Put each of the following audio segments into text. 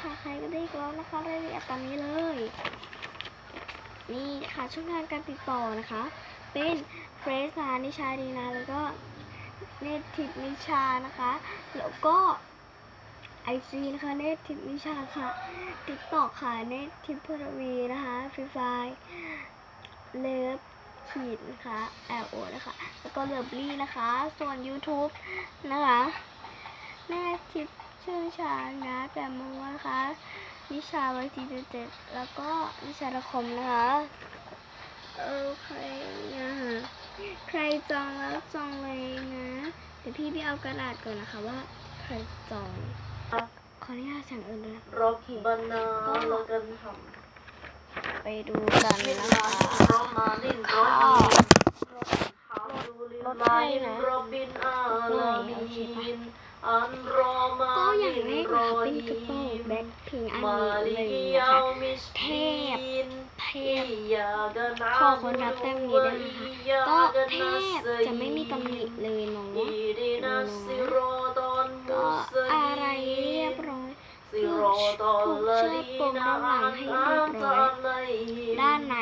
ค่ะใครก็ได้อีกแล้วนะคะรายละเอียดตามนี้เลย นี่ค่ะช่องทางการติดต่อนะคะ เป็นเฟรสานิชาดีนะแล้วก็เนทิดนิชานะคะ แล้วก็ไอซีนะคะเนทิดนิชาค่ะติ๊กตอกค่ะเนทิพรวีนะคะฟรีไฟเลิฟขีดนะคะแอลโอนะคะ แล้วก็เลิฟลี่นะคะ ส่วน YouTube นะคะแม่ทิพ ชื่อชานะแปมมัวนะคะ วิชาวิทยาเจ็ดแล้วก็วิชาคมนะคะโอเคนะใครจองแล้วจองเลยนะ เดี๋ยวพี่พี่เอากระดาษก่อนนะคะว่า ใครจองขออนุญาตสั่งอื่นนะรถบันนรถกันหอมไปดูกันนะคะรถมาลินรถรถรทยนโรถบินอาโรบิน ก็อย่างแรกนะคะเป็นกระเป๋าแบ็คพิงอันนี้เลยนะคะเทพเทพขอคนรับแต้มนี้ได้นะคะก็เทพจะไม่มีตำหนิเลยเนาะก็อะไรเรียบร้อยผูกเชือกปมด้านหลังให้เรียบร้อยด้านใน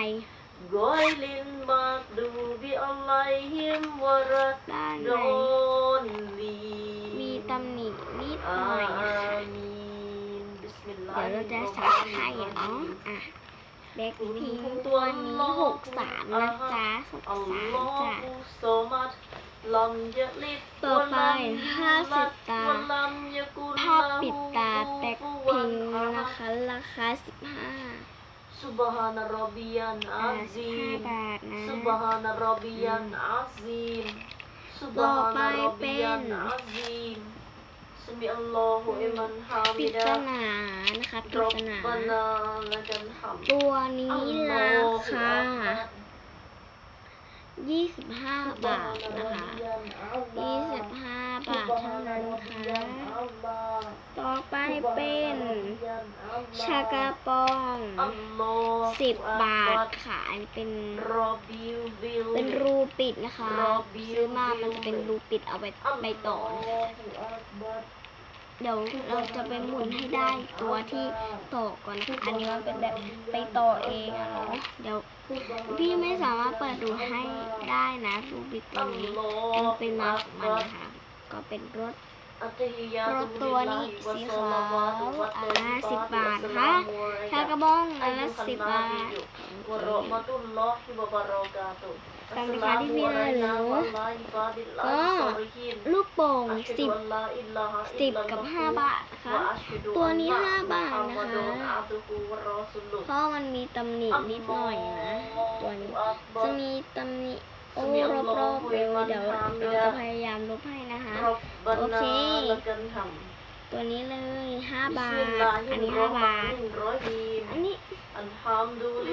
Goylin makdubi alaihim waradon ำหนินิดหน่อยนะะเดี๋ยวเราจะซักให้อะเนาะอะเบ็คพิงตัวนี้หกสามนะจ๊ะหกสามจ้ะต่อไปห้าสิบตาภาพปิดตาแบ็คพิงนะคะราคาสิบห้า Subhana Rabbiyan Azim Subhana Rabbiyan Azim Subhana Rabbiyan Azim ปริศนานะคะปริศนาตัวนี้ราคายี่สิบห้าบาทนะคะยี่สิบห้าบาทเท่านั้นค่ะต่อไปเป็นชากาปองสิบบาทค่ะ อันเป็นเป็นรูปิดนะคะ ซื้อมามันจะเป็นรูปิดเอาไปไปต่อ เดี๋ยวเราจะไปหมุนให้ได้ตัวที่ต่อก่อนนะคะอันนี้มันเป็นแบบไปต่อเองอะเนาะเดี๋ยวพี่ไม่สามารถเปิดดูให้ได้นะดูปิดตัวนี้มันเป็นมาของมันนะคะก็เป็นรถ รถตัวนี้สีขาวอ่าสิบบาทนะคะชากระบองอันละสิบบาท warahmatullahi wabarakatuh การไปค้าที่พี่เลยเหรอก็ลูกโป่งสิบสิบกับห้าบาทนะคะตัวนี้ห้าบาทนะคะเพราะมันมีตำหนินิดหน่อยนะตัวนี้จะมีตำหนิ โอ้รอบๆเลยเดี๋ยวเราจะพยายามลบให้นะคะโอเค ตัวนี้เลยห้าบาท อันนี้ห้าบาท อันนี้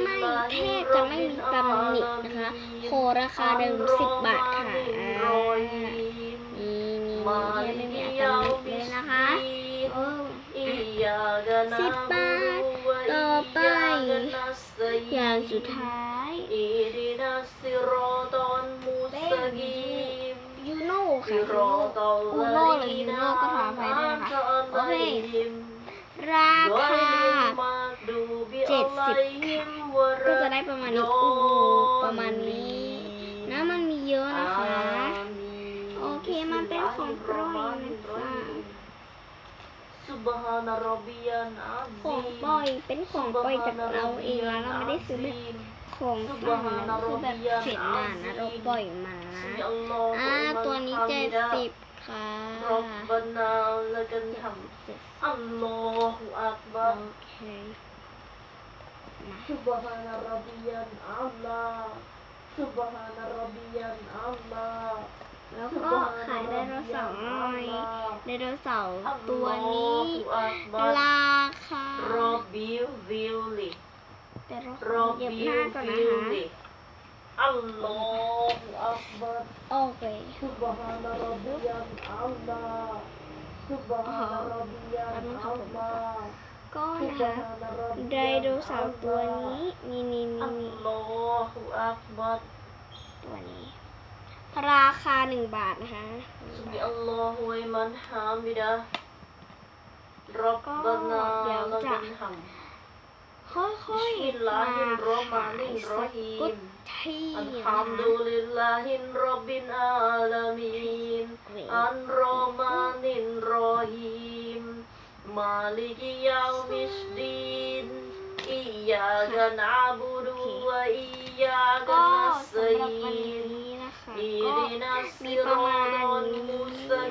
ไม่เทพจะไม่มีตำหนินะคะ โคราคาเดิมสิบบาทค่ะอ่านี่นี่นี่ไม่มีอัตำหนิเลยนะคะโอ้สิบบาท ต่อไปออย่าย่างงสุสุดดท้าย ท้ายยูโน่ค่ะยูโน่อูโน่หรือยูโน่ก็ถามไปได้นะคะโอเคราคา เจ็ดสิบก็จะได้ประมาณนี้อูประมาณนี้นะมันมีเยอะนะคะ โอเคมันเป็นของโปรยนะจ๊ะ สุบฮานะรบิยันอาของปล่อยเป็นของปล่อยจากเราเองนะเราไม่ได้ซื้อแบบของสั่งนะคือแบบเขียนมานะเราปล่อยมาอ่าตัวนี้เจ็ดสิบค่ะรับบนาละกันทเจ็ดำอัลลอฮฺอักบัโอเคสุบฮานะรบิยันอัลลอฮฺสุบฮานะรบิยันอัลลอฮฺ แล้วก็ขายไดโนเสาร์หน่อยไดโนเสาร์ตัวนี้ราคารอบิววิลลิแต่เราขรออเหยียบบิหวน้าก่อนนะวิลคะลิอัลลอฮฺอักบัรโอเคสุบฮานะรบิยันอัลลอฮฺสุบฮานะรบิยันอัลลอฮฺก็นะคะไดโนเสาร์ตัวนี้นี่นี่นี่อัลนี่ลอฮฺอักบัรตัวนี้ ราคาหนึ่งบาทนะคะ บิอัลลอฮุไมันฮามิดะรับบนาลาบินฮัค่อยๆมาค่ะสักกุดทีนะคะรับินอาลามีนอันรอมานินรอฮีมมาลิกิยามิสดีนอียากันอาบุดุวะอียากันนัสยีน มีประมาณนี้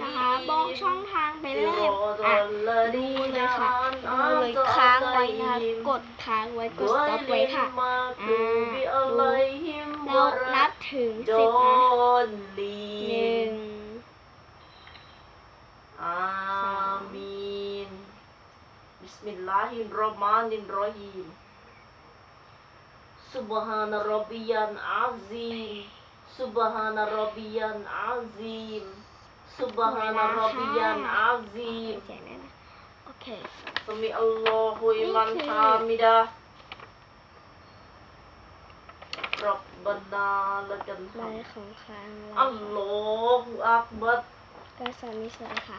นะคะบอกช่องทางไปเรื่อยอะดูเลยค่ะดูเลยค้างไว้นะะกดค้างไว้กด stop ไว้ค่ะอ่าดูเรานับถึงสิบนะหนึ่งอามีนบิสมิลลาฮิรเราะห์มานิรเราะฮีม سبحان ربي العظيم โอเค Sami Allahu iman Thank you. hamidah. Rabbana lakal ใบ hamd. ของค้าง Allahu akbar. ก็สามีสวยค่ะ